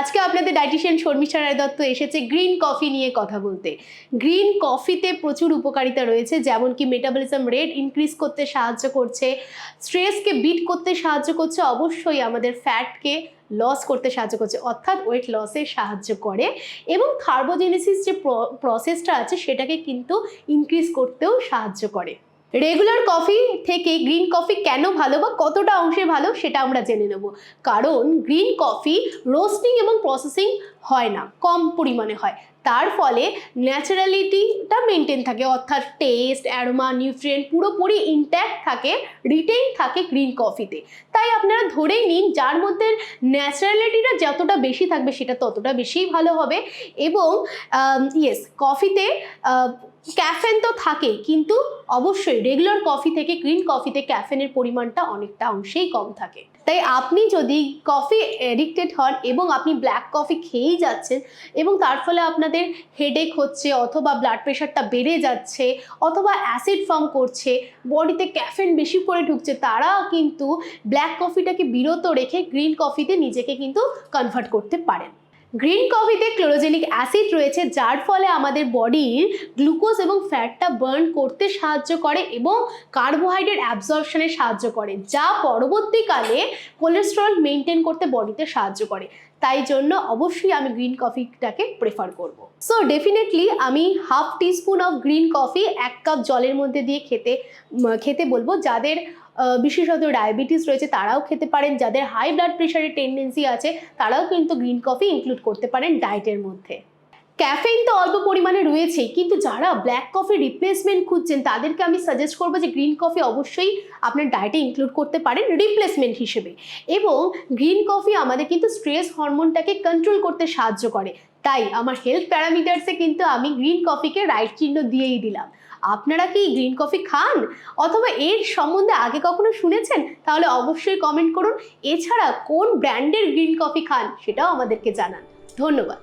আজকে আপনাদের ডাইটিশিয়ান শর্মিষ্ঠা রায় দত্ত এসেছে গ্রিন কফি নিয়ে কথা বলতে। গ্রিন কফিতে প্রচুর উপকারিতা রয়েছে যেমন কি মেটাবলিজম রেট ইনক্রিজ করতে সাহায্য করছে স্ট্রেসকে বিট করতে সাহায্য করছে, অবশ্যই আমাদের ফ্যাটকে লস করতে সাহায্য করছে, অর্থাৎ ওয়েট লসে সাহায্য করে। এবং থার্বোজেনেসিস যে প্রসেসটা আছে, সেটাকে কিন্তু ইনক্রিজ করতেও সাহায্য করে। রেগুলার কফি থেকে গ্রিন কফি কেন ভালো বা কতটা অংশে ভালো সেটা আমরা জেনে নেব। কারণ গ্রিন কফি রোস্টিং এবং প্রসেসিং হয় না, কম পরিমাণে হয়। তার ফলে ন্যাচারালিটিটা মেনটেন থাকে, অর্থাৎ টেস্ট অ্যারোমা নিউট্রিয়েন্ট পুরোপুরি ইনট্যাক্ট থাকে রিটেইন থাকে গ্রিন কফিতে তাই আপনারা ধরেই নিন, যার মধ্যে ন্যাচারালিটিটা যতটা বেশি থাকবে সেটা ততটা বেশিই ভালো হবে। এবং ইয়েস কফিতে ক্যাফেন তো থাকেই কিন্তু অবশ্যই রেগুলার কফি থেকে গ্রিন কফিতে ক্যাফেনের পরিমাণটা অনেকটা অংশেই কম থাকে। তাই আপনি যদি কফি এডিক্টেড হন এবং আপনি ব্ল্যাক কফি খেয়েই যাচ্ছেন এবং তার ফলে আপনাদের হেডেক হচ্ছে অথবা ব্লাড প্রেশারটা বেড়ে যাচ্ছে অথবা অ্যাসিড ফর্ম করছে বডিতে ক্যাফেন বেশি করে ঢুকছে তারা কিন্তু ব্ল্যাক কফিটাকে বিরত রেখে গ্রিন কফিতে নিজেকে কিন্তু কনভার্ট করতে পারেন। গ্রিন কফিতে ক্লোরোজেনিক অ্যাসিড রয়েছে, যার ফলে আমাদের বডির গ্লুকোজ এবং ফ্যাটটা বার্ন করতে সাহায্য করে এবং কার্বোহাইড্রেট অ্যাবজর্পশনে সাহায্য করে, যা পরবর্তীকালে কোলেস্ট্রল মেনটেন করতে বডিতে সাহায্য করে। তাই জন্য অবশ্যই আমি গ্রিন কফিটাকে প্রেফার করব। সো ডেফিনেটলি আমি half teaspoon of green coffee এক কাপ জলের মধ্যে দিয়ে খেতে খেতে বলব। যাদের বিশেষত ডায়াবেটিস রয়েছে, তারাও খেতে পারেন। যাদের হাই ব্লাড প্রেশারের টেন্ডেন্সি আছে, তারাও কিন্তু গ্রিন কফি ইনক্লুড করতে পারেন ডায়েটের মধ্যে। ক্যাফেইন তো অল্প পরিমাণে রয়েছে, কিন্তু যারা ব্ল্যাক কফি রিপ্লেসমেন্ট খুঁজছেন, তাদেরকে আমি সাজেস্ট করব যে গ্রিন কফি অবশ্যই আপনার ডায়েটে ইনক্লুড করতে পারেন রিপ্লেসমেন্ট হিসেবে। এবং গ্রিন কফি আমাদের কিন্তু স্ট্রেস হরমোনটাকে কন্ট্রোল করতে সাহায্য করে। তাই আমার হেলথ প্যারামিটার্সে কিন্তু আমি গ্রিন কফিকে রাইট চিহ্ন দিয়েই দিলাম। আপনারা কি গ্রিন কফি খান? অথবা এর সম্বন্ধে আগে কখনো শুনেছেন? তাহলে অবশ্যই কমেন্ট করুন। এছাড়া কোন ব্র্যান্ডের গ্রিন কফি খান সেটাও আমাদেরকে জানান। ধন্যবাদ।